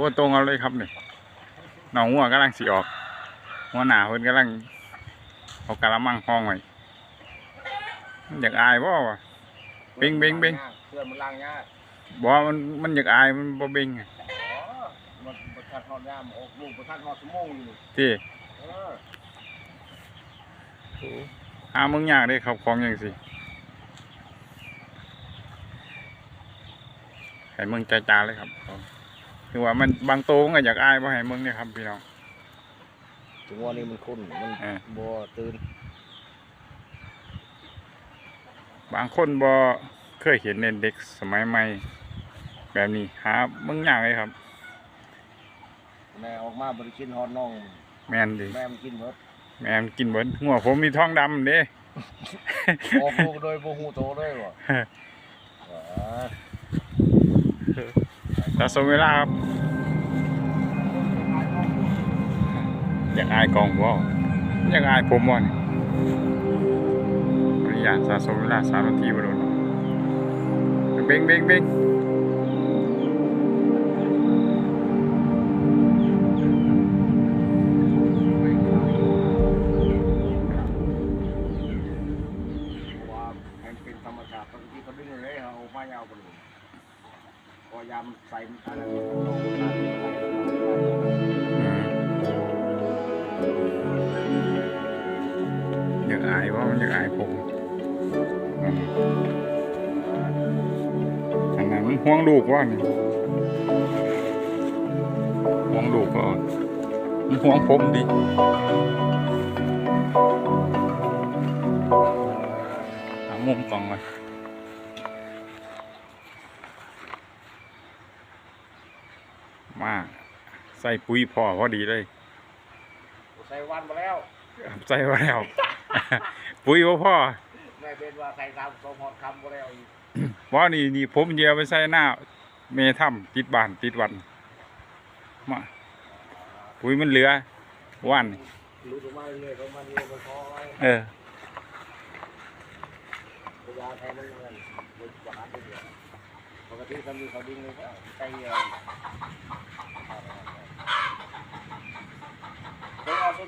หัวตรงเอาเลยครับนี่หนองหัวกำลังสีออก หัวหนาเพิ่นกำลังเอากะละมังห้องไว้มันอยากอายบ่วะเบ่งเบ่งเบ่งเพื่อนมันล้างยากบ่มันมันอยากอายมันบ่เบ่งอะอ๋อมันประทัดทอดยามออกลูกประทัดทอดสมองอยู่ที่เออหามึงยากเด้ครับของจังซี่ให้มึงจ้าๆเลยครับ คือว่ามันบางโตมันก็อยากอายบ่ให้มึงเนี่ยครับพี่น้องถึงวันนี้มันคุ้นมันเออบ่ตื่นบางคนบ่เคยเห็นเด็กสมัยใหม่ แบบนี้หามึงยากเลยครับ แม่ออกมาบริกินฮอดน้องแม่นดิแม่มันกินหมดแม่นกินเบิดหัวผมมีท้องดำเด้ ออกลูกโดยบ่ฮู้โตเลยว่ะเออ สะสมเวลาครับอยากอายกองบ่อยากอายผมบ่นี่บริยานสะสมเวลาสามนาทีบ่โดนเบ่งเบ่งเบ่ง พอยามใส่อะไรมันลงมาอืมอยากอายบ่ามันอยากอายผมอันนั้นมันห่วงลูกว่านี่ห่วงลูกบ่มันห่วงผมดิหามุมกล่องก่อ มาใส่ปุ๋ยพอพอดีเลย ใส่วันมาแล้ว ใส่ไว้แล้ว ปุ๋ยบ่พ่อแม่เป็นว่าใส่สามสองหอดคำมาแล้วอีกว่านี่นี่ผมเดียวไปใส่หน้า เมถ้ำติดบ้านติดวันมาปุ๋ยมันเหลือวันรู้ตัวมาเรื่อยๆเขามาเรื่อยๆมาขอไว้เออพยาแทนมันเงินบนบ้านเดียวปกติถ้ามีเขาดิ้งเลยก็ใจเย็นเ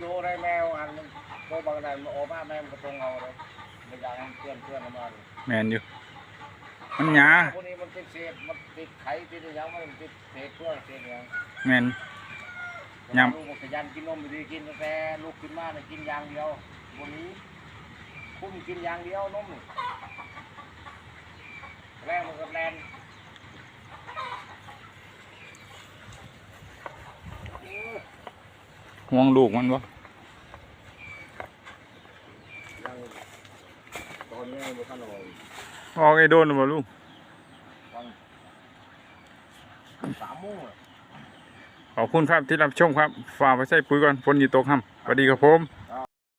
คยเอาไปดูได้แมวอันมันก็บางนั้นมันออกมาแม่มันก็ตรงเอาเลยไม่อยากให้เพื่อนเพื่อนมาเลยแมนอยู่ มันหยาพวกนี้มันติดเศษมันติดไข่ติดอะไรอย่างมันติดเศษเพื่อนเศษอย่างแมนยำลูกมันขยันกินนมไม่ดีกินกาแฟลูกกินมากเลยกินอย่างเดียววันนี้คุ้มกินอย่างเดียวนมนี่แรงมันก็แรง ห่วงลูกมันบ่ยังตอนนี้มันขนมออกไอ้โดนบ่ลูกสามโมงขอบคุณครับที่รับชมครับ ฝากไปใส่ปุ๋ยก่อนฝนอยู่ตกครับสวัสดีครับผม